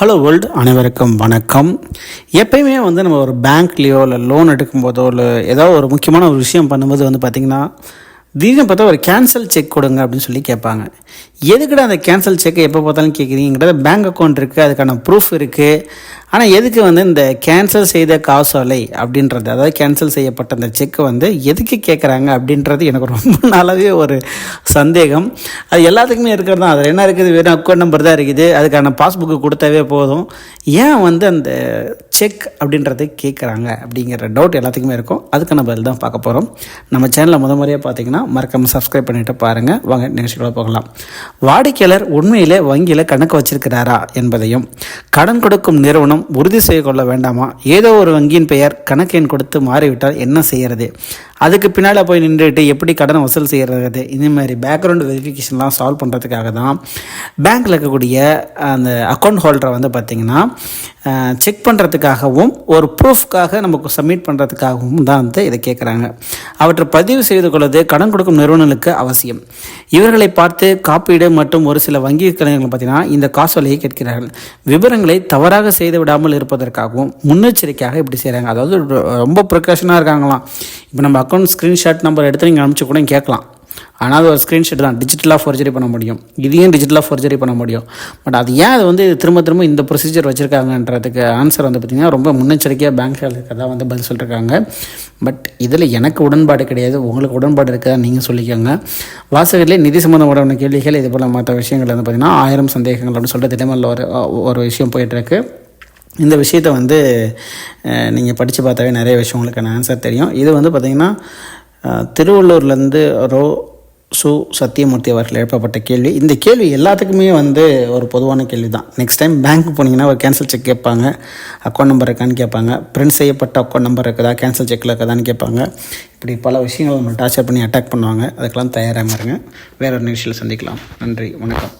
Hello world அனைவருக்கும் வணக்கம். எப்பயுமே வந்து நம்ம ஒரு பேங்க்லேயோ இல்லை லோன் எடுக்கும்போதோ இல்லை ஏதோ ஒரு முக்கியமான ஒரு விஷயம் பண்ணும்போது வந்து பார்த்திங்கன்னா திடீர்னு பார்த்தா ஒரு கேன்சல் செக் கொடுங்க அப்படின்னு சொல்லி கேட்பாங்க. எதுக்குடா அந்த கேன்சல் செக்கை எப்போ பார்த்தாலும் கேட்குறீங்கிறத பேங்க் அக்கௌண்ட் இருக்குது அதுக்கான ப்ரூஃப் இருக்குது ஆனால் எதுக்கு வந்து இந்த கேன்சல் செய்த காசோலை அப்படின்றது அதாவது கேன்சல் செய்யப்பட்ட அந்த செக்கை வந்து எதுக்கு கேட்குறாங்க அப்படின்றது எனக்கு ரொம்ப நாளாகவே ஒரு சந்தேகம். அது எல்லாத்துக்குமே இருக்கிறது தான். அதில் என்ன இருக்குது? வெறும் அக்கௌண்ட் நம்பர் தான் இருக்குது. அதுக்கான பாஸ்புக்கு கொடுத்தாவே போதும். ஏன் வந்து அந்த செக் அப்படின்றத கேட்குறாங்க அப்படிங்கிற டவுட் எல்லாத்துக்குமே இருக்கும். அதுக்கு நம்ம பதில் தான் பார்க்க போகிறோம் நம்ம சேனலில் முத முறையாக பார்த்தீங்கன்னா மறக்காமல் சப்ஸ்கிரைப் பண்ணிவிட்டு பாருங்கள் வாங்க நிகழ்ச்சிகளை போகலாம். வாடிக்கையாளர் உண்மையிலே வங்கியில் கணக்கு வச்சிருக்கிறாரா என்பதையும் கடன் கொடுக்கும் நிறுவனம் உறுதி செய்து கொள்ள வேண்டாமா? ஏதோ ஒரு வங்கியின் பெயர் கணக்கு எண் கொடுத்து மாறிவிட்டால் என்ன செய்யறது? அதுக்கு பின்னால் போய் நின்றுட்டு எப்படி கடனை வசூல் செய்கிறது இந்த மாதிரி பேக்ரவுண்ட் வெரிஃபிகேஷன்லாம் சால்வ் பண்ணுறதுக்காக தான் பேங்க்கில் இருக்கக்கூடிய அந்த அக்கௌண்ட் ஹோல்டரை வந்து பார்த்திங்கன்னா செக் பண்ணுறதுக்காகவும் ஒரு ப்ரூஃப்காக நமக்கு சப்மிட் பண்ணுறதுக்காகவும் தான் வந்து இதை கேட்குறாங்க அவற்றை பதிவு செய்து கொள்வது கடன் கொடுக்கும் நிறுவனங்களுக்கு அவசியம். இவர்களை பார்த்து காப்பீடு மற்றும் ஒரு சில வங்கி கலைஞர்கள் பார்த்தீங்கன்னா இந்த காசோலையை கேட்கிறார்கள். விவரங்களை தவறாக செய்து விடாமல் இருப்பதற்காகவும் முன்னெச்சரிக்கையாக இப்படி செய்கிறாங்க அதாவது ரொம்ப ப்ரிகாஷனாக இருக்காங்களாம். இப்போ நம்ம அக்கௌண்ட் ஸ்க்ரீன்ஷாட் நம்பர் எடுத்து நீங்கள் அனுப்பிச்சு கூட கேட்கலாம். ஆனால் அது ஒரு ஸ்க்ரீன்ஷாட் தான். டிஜிட்டலாக ஃபோர்ஜரி பண்ண முடியும். இதையும் டிஜிட்டலாக ஃபோர்ஜரி பண்ண முடியும்? பட் அது ஏன் அது வந்து திரும்ப திரும்ப இந்த ப்ரொசீஜர் வச்சுருக்காங்கன்றதுக்கு ஆன்சர் வந்து பார்த்திங்கன்னா ரொம்ப முன்னெச்சரிக்கையாக பேங்க்கள் இருக்கதா வந்து பதில் சொல்லியிருக்காங்க பட் இதில் எனக்கு உடன்பாடு கிடையாது. உங்களுக்கு உடன்பாடு இருக்கதா நீங்கள் சொல்லிக்கோங்க. வாசகர்களே நிதி சம்மந்தமான கேள்விகள் இது போல் மற்ற விஷயங்கள் வந்து பார்த்திங்கன்னா ஆயிரம் சந்தேகங்கள் அப்படின்னு சொல்லிட்டு தினமல்ல ஒரு ஒரு விஷயம் போயிட்டுருக்கு இந்த விஷயத்தை வந்து நீங்கள் படித்து பார்த்தாவே நிறைய விஷயம் உங்களுக்கான ஆன்சர் தெரியும். இது வந்து பார்த்திங்கன்னா திருவள்ளூர்லேருந்து ரோ சு சத்தியமூர்த்தி அவர்கள் எழுப்பப்பட்ட கேள்வி. இந்த கேள்வி எல்லாத்துக்குமே வந்து ஒரு பொதுவான கேள்வி தான் நெக்ஸ்ட் டைம் பேங்க் போனீங்கன்னா ஒரு கேன்சல் செக் கேட்பாங்க. அக்கௌண்ட் நம்பர் இருக்கான்னு கேட்பாங்க. பிரிண்ட் செய்யப்பட்ட அக்கௌண்ட் நம்பர் இருக்குதா? கேன்சல் செக்கில் இருக்குதான்னு கேட்பாங்க. இப்படி பல விஷயங்கள் நம்ம டார்ச்சர் பண்ணி அட்டாக் பண்ணுவாங்க. அதுக்கெல்லாம் தயாராக இருங்க. வேற ஒரு நிகழ்ச்சியில் சந்திக்கலாம். நன்றி. வணக்கம்.